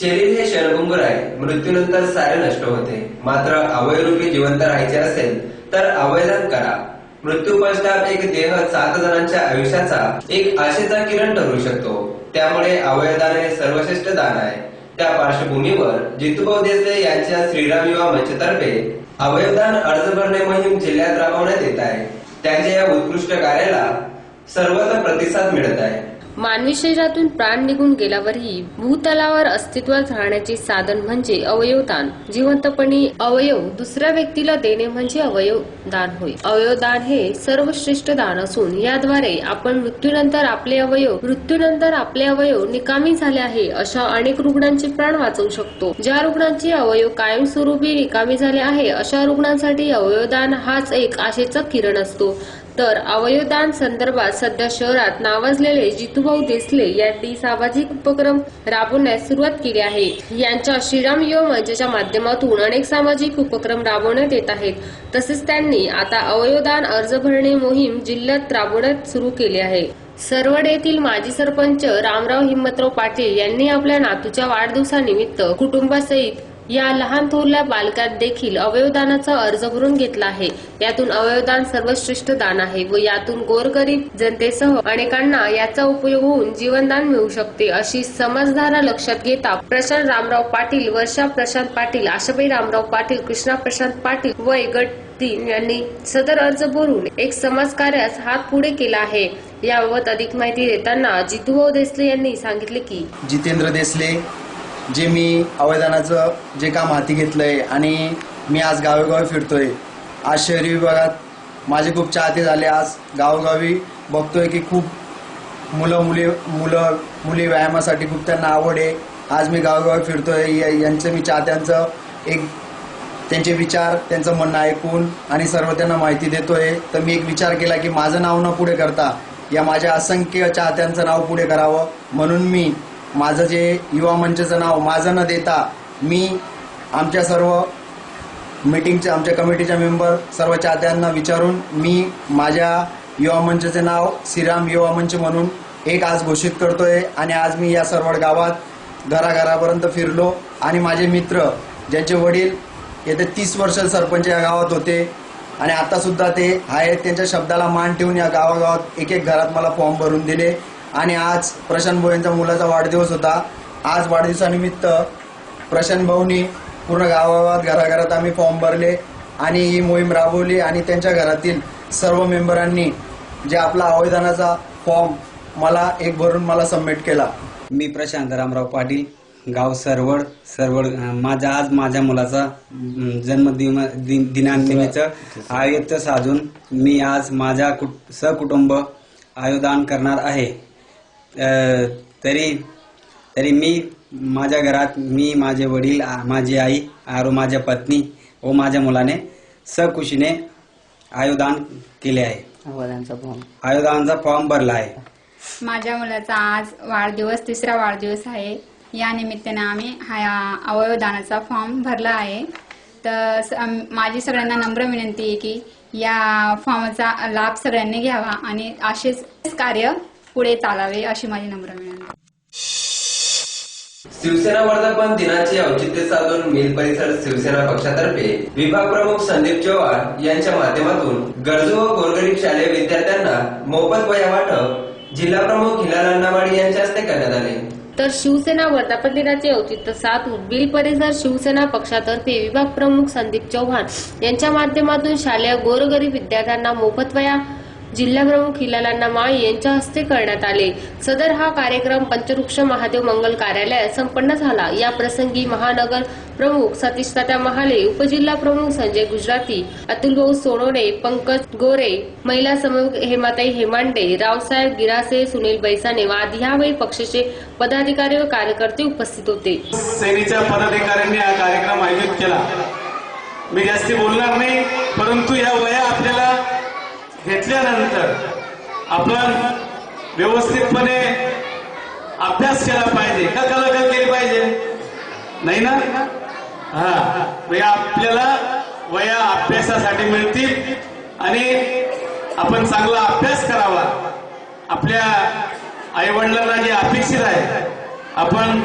शरीर हे क्षणभंगूर आहे. मृत्यूनंतर सारे नष्ट होते. मात्र अवयरूपी जिवंत राहायचे असेल तर अवयदान करा. मृत्यू पश्चात एक देह सात जणांच्या आयुष्याचा एक आशेचा किरण ठरू शकतो. त्यामुळे अवयदान हे सर्वश्रेष्ठ दान आहे. त्या पार्श्वभूमीवर जितूभाऊ देसले यांच्या श्रीराम युवा मंचतर्फे अवयवदान अर्ज भरणे मोहीम जिल्ह्यात राबवण्यात येत आहे. त्यांच्या या उत्कृष्ट कार्याला सर्वत्र प्रतिसाद मिळत आहे. मानवी शरीरातून प्राण निघून गेल्यावरही भूतलावर अस्तित्वात राहण्याचे साधन म्हणजे अवयवदान. जिवंतपणी अवयव दुसऱ्या व्यक्तीला देणे म्हणजे अवयवदान होय. अवयवदान हे सर्वश्रेष्ठ दान असून याद्वारे आपण मृत्यूनंतर आपले अवयव मृत्यूनंतर आपले अवयव निकामी झाले आहे अशा अनेक रुग्णांचे प्राण वाचवू शकतो. ज्या रुग्णांचे अवयव कायमस्वरूपी निकामी झाले आहे अशा रुग्णांसाठी अवयवदान हाच एक आशेचा किरण असतो. तर अवयवदान संदर्भात सध्या शहरात नावाजलेले जितूभाऊ देसले यांनी सामाजिक उपक्रम राबवण्यास सुरुवात केली आहे. यांच्या श्रीराम युवा मंचच्या माध्यमातून अनेक सामाजिक उपक्रम राबवण्यात येत आहेत. तसेच त्यांनी आता अवयवदान अर्ज भरणे मोहीम जिल्ह्यात राबवण्यात सुरू केली आहे. सरवड येथील माजी सरपंच रामराव हिम्मतराव पाटील यांनी आपल्या नातूच्या वाढदिवसानिमित्त कुटुंबासहित या लहान थोरल्या बालकात देखील अवयवदानाचा अर्ज भरून घेतला आहे. यातून अवयवदान सर्वश्रेष्ठ दान आहे व यातून गोरगरीब जनतेसह अनेकांना याचा उपयोग होऊन जीवनदान मिळू शकते अशी समजधारा लक्षात घेता प्रशांत रामराव पाटील वर्षा प्रशांत पाटील आशाबाई रामराव पाटील कृष्णा प्रशांत पाटील वय गट तीन यांनी सदर अर्ज भरून एक समाजकार्यास हात पुढे केला आहे. याबाबत अधिक माहिती देताना जितूभाऊ देसले यांनी सांगितले की जितेंद्र देसले जे मी अवयदानाचं जे काम हाती घेतलंय आणि मी आज गावोगावी फिरतोय. आज शहरी विभागात माझे खूप चाहते झाले. आज गावोगावी बघतोय की खूप मुलं मुली मुलं मुली व्यायामासाठी खूप त्यांना आवड आहे. आज मी गावोगावी फिरतोय. या- यांचं मी चाहत्यांचं एक त्यांचे विचार त्यांचं म्हणणं ऐकून आणि सर्व त्यांना माहिती देतोय. तर मी एक विचार केला की माझं नाव न पुढे करता या माझ्या असंख्य चाहत्यांचं नाव पुढे करावं. म्हणून मी माझं जे युवा मंचचं नाव माझं न देता मी आमच्या सर्व मीटिंगच्या आमच्या कमिटीच्या मेंबर सर्व चाहत्यांना विचारून मी माझ्या युवा मंचचे नाव श्रीराम युवा मंच म्हणून एक आज घोषित करतोय आणि आज मी या सर्व गावात घराघरापर्यंत फिरलो आणि माझे मित्र ज्यांचे वडील येते तीस वर्ष सरपंच या गावात होते आणि आता सुद्धा ते आहेत त्यांच्या शब्दाला मान ठेवून या गावागावात एक एक घरात मला फॉर्म भरून दिले. आणि आज प्रशांत भाऊ यांच्या मुलाचा वाढदिवस होता. आज वाढदिवसानिमित्त प्रशांत भाऊनी पूर्ण गावागावात घराघरात आम्ही फॉर्म भरले आणि ही मोहीम राबवली आणि त्यांच्या घरातील सर्व मेंबरांनी जे आपला आवेदनाचा फॉर्म मला एक भरून मला सबमिट केला. मी प्रशांत रामराव पाटील गाव सरवड सरवड माझा आज माझ्या मुलाचा जन्मदिन दिन- दिनानिमित्त आयुक्त साधून मी आज माझ्या कुट सहकुटुंब आयोदान करणार आहे. तरी तरी मी माझ्या घरात मी माझे वडील माझी आई आरो माझ्या पत्नी व माझ्या मुलाने सकुशीने आयोदान केले आहे. आयोदानाचा फॉर्म भरला आहे. माझ्या मुलाचा आज वाढदिवस तिसरा वाढदिवस आहे. या निमित्ताने आम्ही हा अवयवदानाचा फॉर्म भरला आहे. तर माझी सगळ्यांना नम्र विनंती आहे की या फॉर्मचा लाभ सगळ्यांनी घ्यावा आणि असेच कार्य पुढे चालावे अशी माझी नम्र विनंती. शिवसेना वर्धापन दिनाचे औचित्य साधून मिल परिसर शिवसेना पक्षातर्फे विभाग प्रमुख संदीप चव्हाण यांच्या माध्यमातून गरजू व गोरगरीब शालेय विद्यार्थ्यांना मोफत वया वाटप जिल्हा प्रमुख हिलाल अण्णावाडी यांच्या हस्ते करण्यात आले. तर शिवसेना वर्धापन दिनाचे औचित्य साधून बिल परिसर शिवसेना पक्षातर्फे विभाग प्रमुख संदीप चव्हाण यांच्या माध्यमातून शालेय गोरगरीब विद्यार्थ्यांना मोफत वया जिल्हाप्रमुख हिलालांना माळी यांच्या हस्ते करण्यात आले. सदर हा कार्यक्रम पंचवृक्ष महादेव मंगल कार्यालयात संपन्न झाला. या प्रसंगी महानगर प्रमुख सतीश तात्या महाले उपजिल्हा प्रमुख संजय गुजराती अतुल भाऊ पंकज गोरे महिला समूह हेमाताई हेमांडे रावसाहेब गिरासे सुनील बैसाने वाद यावेळी पक्षाचे पदाधिकारी व कार्यकर्ते उपस्थित होते. सेनेच्या पदाधिकाऱ्यांनी हा कार्यक्रम आयोजित केला. मी जास्ती बोलणार नाही परंतु या वया आपल्याला घेतल्यानंतर आपण व्यवस्थितपणे अभ्यास केला पाहिजे. का कलाकार केली पाहिजे? नाही ना? हा. वया आपल्याला वया अभ्यासासाठी मिळतील आणि आपण चांगला अभ्यास करावा. आपल्या आईवडिलांना जे अपेक्षित आहे आपण